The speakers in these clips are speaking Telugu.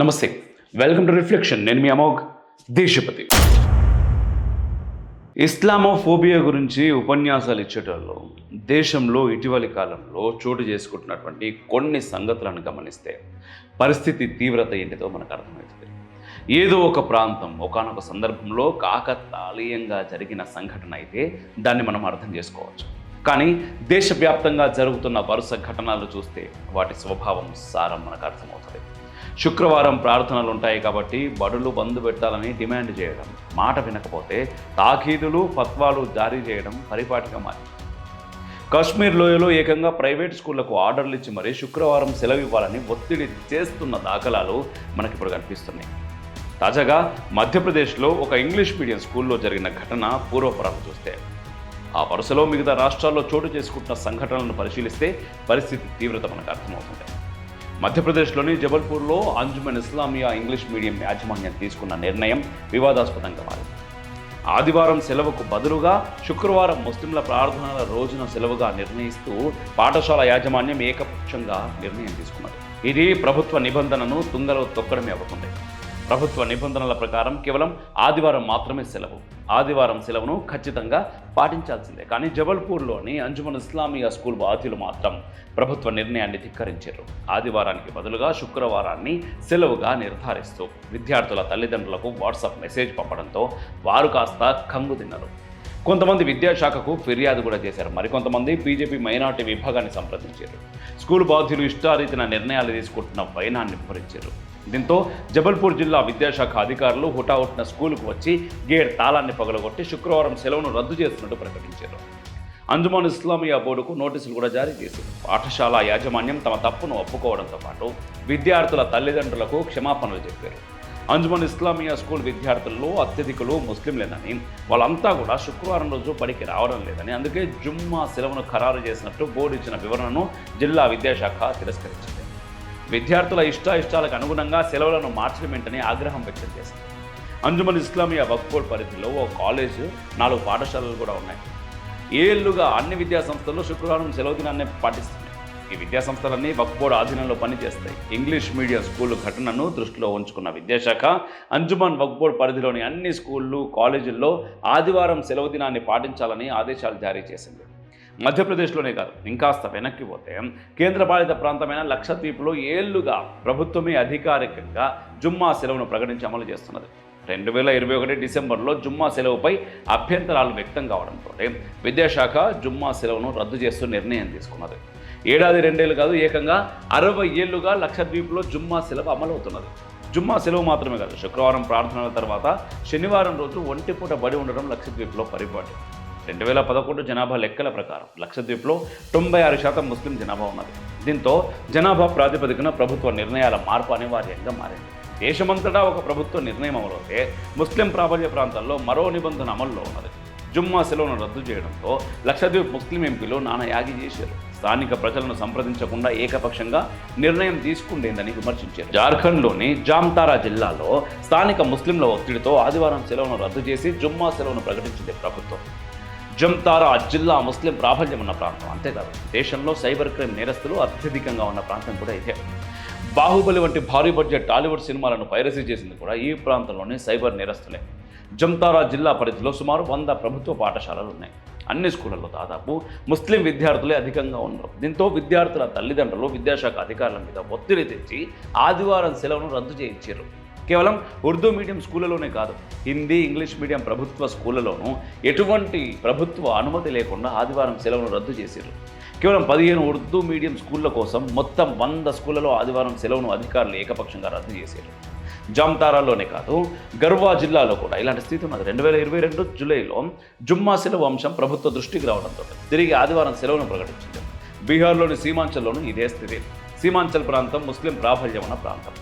నమస్తే. వెల్కమ్ టు రిఫ్లెక్షన్ నేను మీ అమోఘ్. దేశపతి. ఇస్లామోఫోబియా గురించి ఉపన్యాసాలు ఇచ్చేటప్పుడు దేశంలో ఇటీవలి కాలంలో చోటు చేసుకుంటున్నటువంటి కొన్ని సంగతులను గమనిస్తే పరిస్థితి తీవ్రత ఏంటిదో మనకు అర్థమవుతుంది. ఏదో ఒక ప్రాంతం ఒకానొక సందర్భంలో కాకతాళీయంగా జరిగిన సంఘటన అయితే దాన్ని మనం అర్థం చేసుకోవచ్చు. కానీ దేశవ్యాప్తంగా జరుగుతున్న వరుస ఘటనలు చూస్తే వాటి స్వభావం సారం మనకు అర్థమవుతుంది. శుక్రవారం ప్రార్థనలు ఉంటాయి కాబట్టి బడులు బంద్ పెట్టాలని డిమాండ్ చేయడం. మాట వినకపోతే తాఖీదులు ఫత్వాలు జారీ చేయడం పరిపాటిగా మారింది కాశ్మీర్ లోయలో ఏకంగా ప్రైవేట్ స్కూళ్ళకు ఆర్డర్లు ఇచ్చి మరీ శుక్రవారం సెలవు ఇవ్వాలని ఒత్తిడి చేస్తున్న దాఖలాలు మనకిప్పుడు కనిపిస్తున్నాయి. తాజాగా మధ్యప్రదేశ్లో ఒక ఇంగ్లీష్ మీడియం స్కూల్లో జరిగిన ఘటన పూర్వపరాలు చూస్తే ఆ వరుసలో మిగతా రాష్ట్రాల్లో చోటు చేసుకుంటున్న సంఘటనలను పరిశీలిస్తే పరిస్థితి తీవ్రత మనకు అర్థమవుతుంది మధ్యప్రదేశ్లోని జబల్పూర్లో అంజుమన్ ఇస్లామియా ఇంగ్లీష్ మీడియం యాజమాన్యం తీసుకున్న నిర్ణయం వివాదాస్పదంగా మారింది. ఆదివారం సెలవుకు బదులుగా శుక్రవారం ముస్లింల ప్రార్థనల రోజున సెలవుగా నిర్ణయిస్తూ పాఠశాల యాజమాన్యం ఏకపక్షంగా నిర్ణయం తీసుకున్నది. ఇది ప్రభుత్వ నిబంధనను తుంగలో తొక్కడమే అవుతుంది ప్రభుత్వ నిబంధనల ప్రకారం కేవలం ఆదివారం మాత్రమే సెలవు. ఆదివారం సెలవును ఖచ్చితంగా పాటించాల్సిందే. కానీ జబల్పూర్లోని అంజుమన్ ఇస్లామియా స్కూల్ బాధ్యులు మాత్రం ప్రభుత్వ నిర్ణయాన్ని ధిక్కరించారు. ఆదివారానికి బదులుగా శుక్రవారాన్ని సెలవుగా నిర్ధారిస్తూ విద్యార్థుల తల్లిదండ్రులకు వాట్సాప్ మెసేజ్ పంపడంతో వారు కాస్త కంగు తిన్నారు కొంతమంది విద్యాశాఖకు ఫిర్యాదు కూడా చేశారు. మరికొంతమంది బీజేపీ మైనార్టీ విభాగాన్ని సంప్రదించారు. స్కూల్ బాధ్యులు ఇష్టారీతిన నిర్ణయాలు తీసుకుంటున్న వైనాన్ని వివరించారు. దీంతో జబల్పూర్ జిల్లా విద్యాశాఖ అధికారులు హుటాహుటిన స్కూలుకు వచ్చి గేట్ తాళాన్ని పగలగొట్టి శుక్రవారం సెలవును రద్దు చేస్తున్నట్టు ప్రకటించారు. అంజుమాన్ ఇస్లామియా బోర్డుకు నోటీసులు కూడా జారీ చేసింది. పాఠశాల యాజమాన్యం తమ తప్పును ఒప్పుకోవడంతో పాటు విద్యార్థుల తల్లిదండ్రులకు క్షమాపణలు చెప్పారు. అంజుమన్ ఇస్లామియా స్కూల్ విద్యార్థుల్లో అత్యధికులు ముస్లింలేనని వాళ్ళంతా కూడా శుక్రవారం రోజు బడికి రావడం లేదని అందుకే జుమ్మా సెలవును ఖరారు చేసినట్టు బోర్డు ఇచ్చిన వివరణను జిల్లా విద్యాశాఖ తిరస్కరించింది. విద్యార్థుల ఇష్టాయిష్టాలకు అనుగుణంగా సెలవులను మార్చడం వెంటనే ఆగ్రహం వ్యక్తం చేసింది. అంజుమన్ ఇస్లామియా వక్ఫ్ బోర్డ్ పరిధిలో ఓ కాలేజ్ నాలుగు పాఠశాలలు కూడా ఉన్నాయి. ఏళ్ళుగా అన్ని విద్యాసంస్థలు శుక్రవారం సెలవు దినాన్ని పాటిస్తున్నాయి. ఈ విద్యా సంస్థలన్నీ వక్ఫ్ బోర్డు ఆధీనంలో పనిచేస్తాయి. ఇంగ్లీష్ మీడియం స్కూల్ ఘటనను దృష్టిలో ఉంచుకున్న విద్యాశాఖ అంజుమన్ వక్ఫ్ బోర్డు పరిధిలోని అన్ని స్కూళ్ళు కాలేజీల్లో ఆదివారం సెలవు దినాన్ని పాటించాలని ఆదేశాలు జారీ చేసింది. మధ్యప్రదేశ్లోనే కాదు ఇంకాస్త వెనక్కి పోతే కేంద్రపాలిత ప్రాంతమైన లక్షద్వీప్లో ఏళ్ళుగా ప్రభుత్వమే అధికారికంగా జుమ్మా సెలవును ప్రకటించి అమలు చేస్తున్నది. రెండు వేల ఇరవై ఒకటి డిసెంబర్లో జుమ్మా సెలవుపై అభ్యంతరాలు వ్యక్తం కావడంతో విద్యాశాఖ జుమ్మా సెలవును రద్దు చేస్తూ నిర్ణయం తీసుకున్నది. ఏడాది రెండేళ్ళు కాదు ఏకంగా అరవై ఏళ్ళుగా లక్షద్వీప్లో జుమ్మా సెలవు అమలవుతున్నది. జుమ్మా సెలవు మాత్రమే కాదు శుక్రవారం ప్రార్థనల తర్వాత శనివారం రోజు ఒంటిపూట బడి ఉండడం లక్షద్వీప్లో పరిపాటి. రెండు వేల పదకొండు జనాభా లెక్కల ప్రకారం లక్షద్వీప్లో తొంభై ఆరు శాతం ముస్లిం జనాభా ఉన్నది. దీంతో జనాభా ప్రాతిపదికన ప్రభుత్వ నిర్ణయాల మార్పు అనివార్యంగా మారింది. దేశమంతటా ఒక ప్రభుత్వ నిర్ణయం అమలవుతే ముస్లిం ప్రాబల్య ప్రాంతాల్లో మరో నిబంధన అమల్లో ఉన్నది. జుమ్మా సెలవును రద్దు చేయడంతో లక్షద్వీప్ ముస్లిం ఎంపీలు నానా యాగి చేశారు. స్థానిక ప్రజలను సంప్రదించకుండా ఏకపక్షంగా నిర్ణయం తీసుకుండేందని విమర్శించారు. జార్ఖండ్లోని జామ్తారా జిల్లాలో స్థానిక ముస్లింల ఒత్తిడితో ఆదివారం సెలవును రద్దు చేసి జుమ్మా సెలవును ప్రకటించింది ప్రభుత్వం. జమ్తారా జిల్లా ముస్లిం ప్రాబల్యం ఉన్న ప్రాంతం. అంతేకాదు దేశంలో సైబర్ క్రైమ్ నేరస్తులు అత్యధికంగా ఉన్న ప్రాంతం కూడా ఇదే. బాహుబలి వంటి భారీ బడ్జెట్ టాలీవుడ్ సినిమాలను పైరసీ చేసింది కూడా ఈ ప్రాంతంలోనే సైబర్ నేరస్తులే. జమ్తారా జిల్లా పరిధిలో సుమారు వంద ప్రభుత్వ పాఠశాలలు ఉన్నాయి. అన్ని స్కూళ్ళల్లో దాదాపు ముస్లిం విద్యార్థులే అధికంగా ఉన్నారు. దీంతో విద్యార్థుల తల్లిదండ్రులు విద్యాశాఖ అధికారుల మీద ఒత్తిడి తెచ్చి ఆదివారం సెలవును రద్దు చేయించారు. కేవలం ఉర్దూ మీడియం స్కూళ్ళలోనే కాదు హిందీ ఇంగ్లీష్ మీడియం ప్రభుత్వ స్కూళ్ళలోనూ ఎటువంటి ప్రభుత్వ అనుమతి లేకుండా ఆదివారం సెలవును రద్దు చేశారు కేవలం పదిహేను ఉర్దూ మీడియం స్కూళ్ళ కోసం మొత్తం వంద స్కూళ్ళలో ఆదివారం సెలవును అధికారులు ఏకపక్షంగా రద్దు చేశారు జామ్తారాలోనే కాదు గర్వా జిల్లాలో కూడా ఇలాంటి స్థితి ఉన్నది. రెండు వేల ఇరవై రెండు జూలైలో జుమ్మా సెలవు అంశం ప్రభుత్వ దృష్టికి రావడంతో తిరిగి ఆదివారం సెలవును ప్రకటించింది. బీహార్లోని సీమాంచల్లోనూ ఇదే స్థితి. సీమాంచల్ ప్రాంతం ముస్లిం ప్రాబల్యం ఉన్న ప్రాంతం.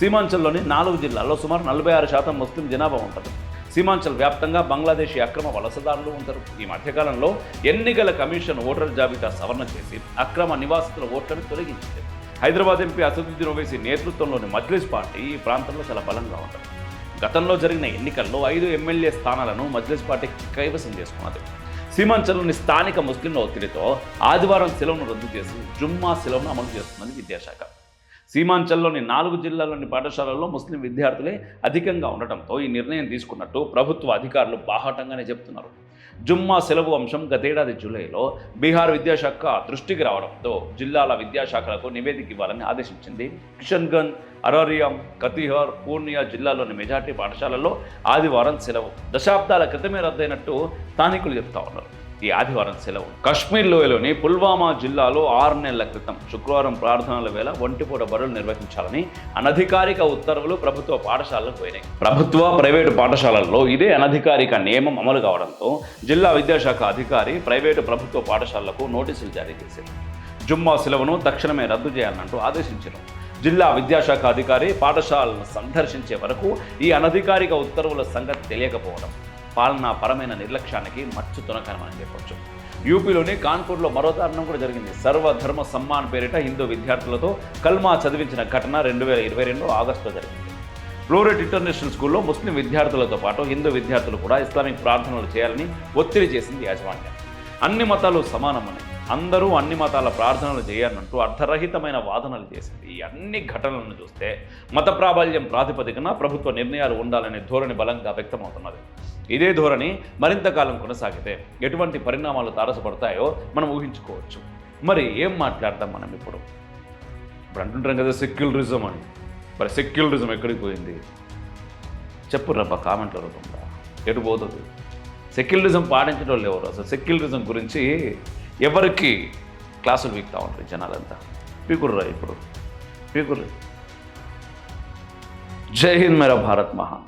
సీమాంచల్లోని నాలుగు జిల్లాల్లో సుమారు నలభై ఆరు శాతం ముస్లిం జనాభా ఉంటుంది. సీమాంచల్ వ్యాప్తంగా బంగ్లాదేశీ అక్రమ వలసదారులు ఉంటారు. ఈ మధ్యకాలంలో ఎన్నికల కమిషన్ ఓటర్ల జాబితా సవరణ చేసి అక్రమ నివాసితుల ఓట్లను తొలగించింది. హైదరాబాద్ ఎంపీ అసదుద్దీన్ ఓవైసీ నేతృత్వంలోని మజ్లిస్ పార్టీ ఈ ప్రాంతంలో చాలా బలంగా ఉంటుంది. గతంలో జరిగిన ఎన్నికల్లో ఐదు ఎమ్మెల్యే స్థానాలను మజ్లిస్ పార్టీ కైవసం చేసుకున్నది. సీమాంచల్లోని స్థానిక ముస్లింల ఒత్తిడితో ఆదివారం సెలవును రద్దు చేసి జుమ్మా సెలవును అమలు చేస్తుందని విద్యాశాఖ. సీమాంచల్లోని నాలుగు జిల్లాల్లోని పాఠశాలల్లో ముస్లిం విద్యార్థులే అధికంగా ఉండటంతో ఈ నిర్ణయం తీసుకున్నట్టు ప్రభుత్వ అధికారులు బాహాటంగానే చెబుతున్నారు జుమ్మా సెలవు అంశం గతేడాది జూలైలో బీహార్ విద్యాశాఖ దృష్టికి రావడంతో జిల్లాల విద్యాశాఖలకు నివేదిక ఇవ్వాలని ఆదేశించింది. కిషన్గంజ్ అరారియా కతిహార్ పూర్ణియా జిల్లాలోని మెజార్టీ పాఠశాలల్లో ఆదివారం సెలవు. దశాబ్దాల క్రితమే రద్దయినట్టు స్థానికులు చెప్తా ఉన్నారు. ఈ ఆదివారం సెలవు. కశ్మీర్ లోయలోని పుల్వామా జిల్లాలో ఆరు నెలల క్రితం శుక్రవారం ప్రార్థనల వేళ ఒంటిపూట బడులు నిర్వహించాలని అనధికారిక ఉత్తర్వులు ప్రభుత్వ పాఠశాలలకు పోయినాయి. ప్రభుత్వ ప్రైవేటు పాఠశాలల్లో ఇదే అనధికారిక నియమం అమలు కావడంతో జిల్లా విద్యాశాఖ అధికారి ప్రైవేటు ప్రభుత్వ పాఠశాలలకు నోటీసులు జారీ చేశారు జుమ్మా సెలవును తక్షణమే రద్దు చేయాలంటూ ఆదేశించారు. జిల్లా విద్యాశాఖ అధికారి పాఠశాలను సందర్శించే వరకు ఈ అనధికారిక ఉత్తర్వుల సంగతి తెలియకపోవడం పాలనా పరమైన నిర్లక్ష్యానికి మచ్చు తునకనమని చెప్పొచ్చు. యూపీలోని కాన్పూర్లో మరో దారుణం కూడా జరిగింది. సర్వధర్మ సమ్మాన్ పేరిట హిందూ విద్యార్థులతో కల్మా చదివించిన ఘటన రెండు వేల ఇరవై రెండు ఆగస్టులో జరిగింది. ఫ్లోరెట్ ఇంటర్నేషనల్ స్కూల్లో ముస్లిం విద్యార్థులతో పాటు హిందూ విద్యార్థులు కూడా ఇస్లామిక్ ప్రార్థనలు చేయాలని ఒత్తిడి చేసింది యాజమాన్యం. అన్ని మతాలు సమానమని అందరూ అన్ని మతాల ప్రార్థనలు చేయాలంటూ అర్థరహితమైన వాదనలు చేసింది. ఈ అన్ని ఘటనలను చూస్తే మత ప్రాబల్యం ప్రాతిపదికన ప్రభుత్వ నిర్ణయాలు ఉండాలనే ధోరణి బలంగా వ్యక్తమవుతున్నది. ఇదే ధోరణి మరింత కాలం కొనసాగితే ఎటువంటి పరిణామాలు తారసపడతాయో మనం ఊహించుకోవచ్చు. మరి ఏం మాట్లాడతాం మనం ఇప్పుడు? ఇప్పుడు అంటుంటాం కదా సెక్యులరిజం అని. మరి సెక్యులరిజం ఎక్కడికి పోయింది? చెప్పు రబ్బా కామెంట్ల రూపంలో. ఎటు పోతుంది? సెక్యులరిజం పాటించడం వాళ్ళు అసలు సెక్యులరిజం గురించి ఎవరికి క్లాసులు వీక్తా ఉంటారు జనాలంతా పీకుర్రా ఇప్పుడు పీకుర్రు జై హింద్ మేరా భారత్ మహాన్